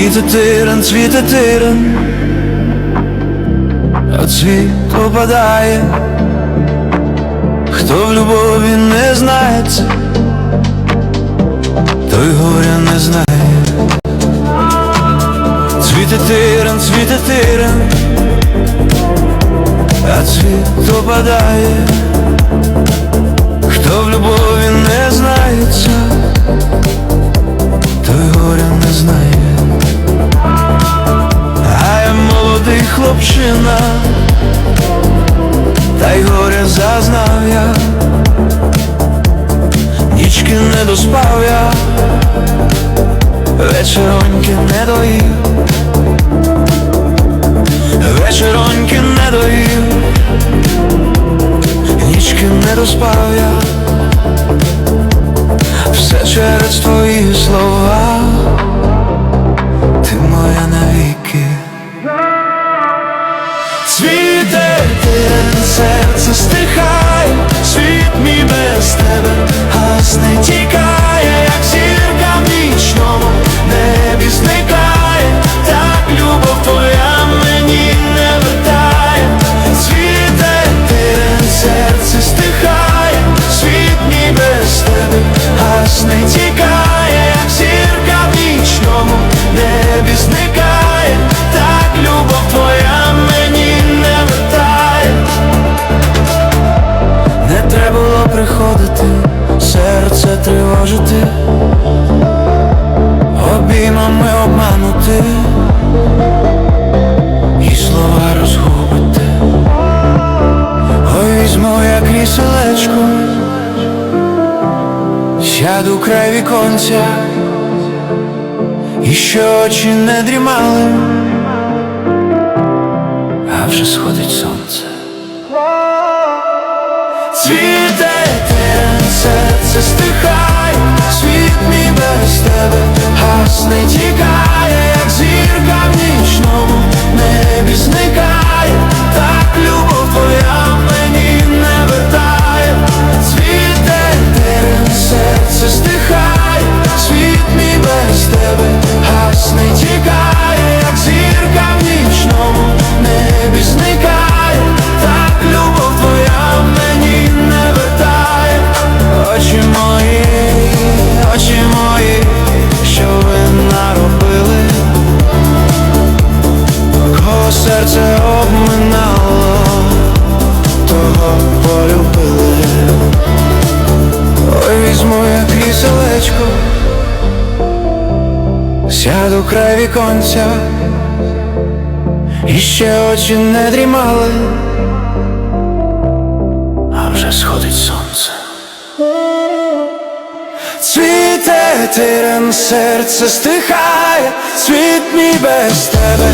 Цвіте тиран, а цвіт опадає, хто в любові не знається, той горя не знає. Цвіте тиран, а цвіт опадає, хлопчина, та й горя зазнав я, нічки не доспав я, вечероньки не доїв, вечероньки не доїв, нічки не доспав я, все через твої слова гасне я сяду край віконця, і що очі не дрімали, а вже сходить сонце. Цвіте серце стихає, світ мій без тебе. Гасне тікає, як зірка в нічному кріселечко, сяду край віконця, і ще очі не дрімали, а вже сходить сонце. Цвіте тирен, серце стихає, світ мій без тебе.